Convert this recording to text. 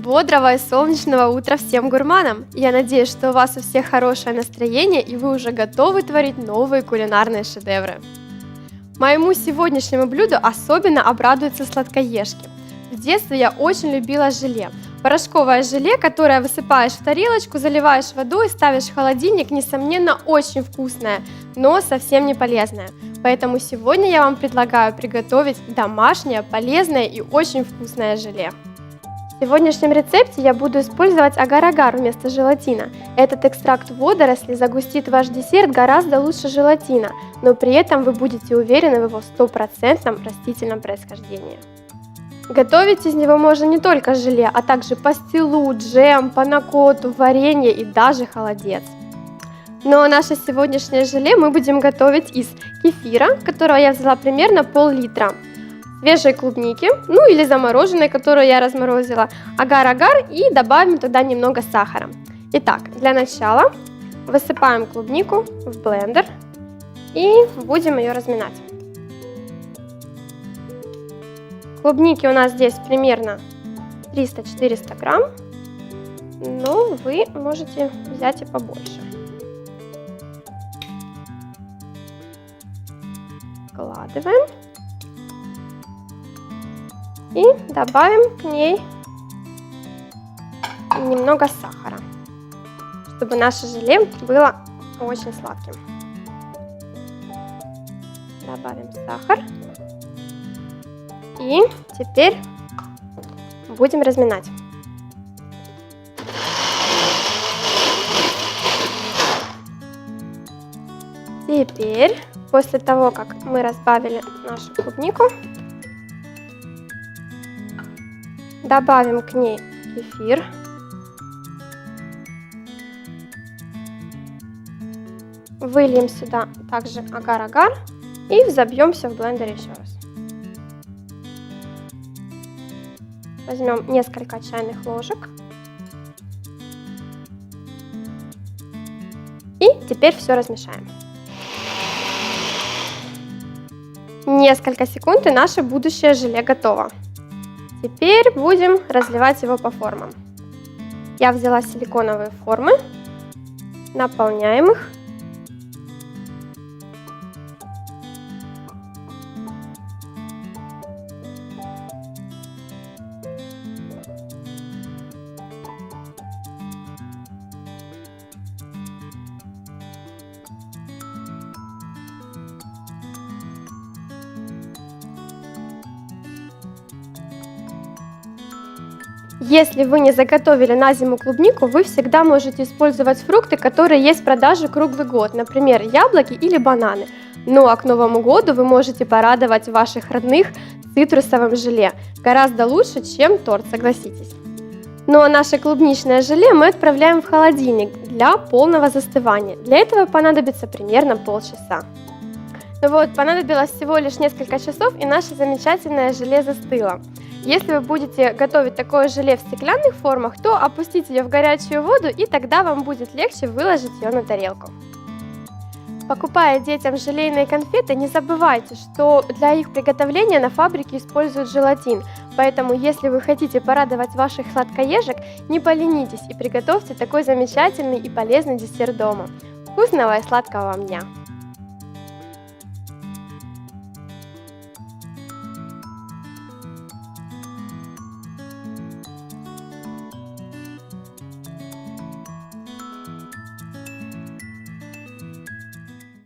Бодрого и солнечного утра всем гурманам! Я надеюсь, что у вас у всех хорошее настроение и вы уже готовы творить новые кулинарные шедевры. Моему сегодняшнему блюду особенно обрадуются сладкоежки. В детстве я очень любила желе. Порошковое желе, которое высыпаешь в тарелочку, заливаешь водой, ставишь в холодильник, несомненно, очень вкусное, но совсем не полезное. Поэтому сегодня я вам предлагаю приготовить домашнее, полезное и очень вкусное желе. В сегодняшнем рецепте я буду использовать агар-агар вместо желатина. Этот экстракт водорослей загустит ваш десерт гораздо лучше желатина, но при этом вы будете уверены в его стопроцентном растительном происхождении. Готовить из него можно не только желе, а также пастилу, джем, панакоту, варенье и даже холодец. Но наше сегодняшнее желе мы будем готовить из кефира, которого я взяла примерно пол-литра, свежей клубники, ну или замороженной, которую я разморозила, агар-агар и добавим туда немного сахара. Итак, для начала высыпаем клубнику в блендер и будем ее разминать. Клубники у нас здесь примерно 300-400 грамм, но вы можете взять и побольше. Складываем. И добавим к ней немного сахара, чтобы наше желе было очень сладким. Добавим сахар. И теперь будем разминать. Теперь, после того, как мы разбавили нашу клубнику, Добавим к ней кефир. Выльем сюда также агар-агар и взобьем все в блендере еще раз. Возьмем несколько чайных ложек. И теперь все размешаем. Несколько секунд и наше будущее желе готово. Теперь будем разливать его по формам. Я взяла силиконовые формы, наполняем их Если вы не заготовили на зиму клубнику, вы всегда можете использовать фрукты, которые есть в продаже круглый год, например, яблоки или бананы. Ну а к Новому году вы можете порадовать ваших родных цитрусовым желе. Гораздо лучше, чем торт, согласитесь. Ну а наше клубничное желе мы отправляем в холодильник для полного застывания. Для этого понадобится примерно полчаса. Ну вот, понадобилось всего лишь несколько часов и наше замечательное желе застыло. Если вы будете готовить такое желе в стеклянных формах, то опустите ее в горячую воду и тогда вам будет легче выложить ее на тарелку. Покупая детям желейные конфеты, не забывайте, что для их приготовления на фабрике используют желатин. Поэтому, если вы хотите порадовать ваших сладкоежек, не поленитесь и приготовьте такой замечательный и полезный десерт дома. Вкусного и сладкого вам дня!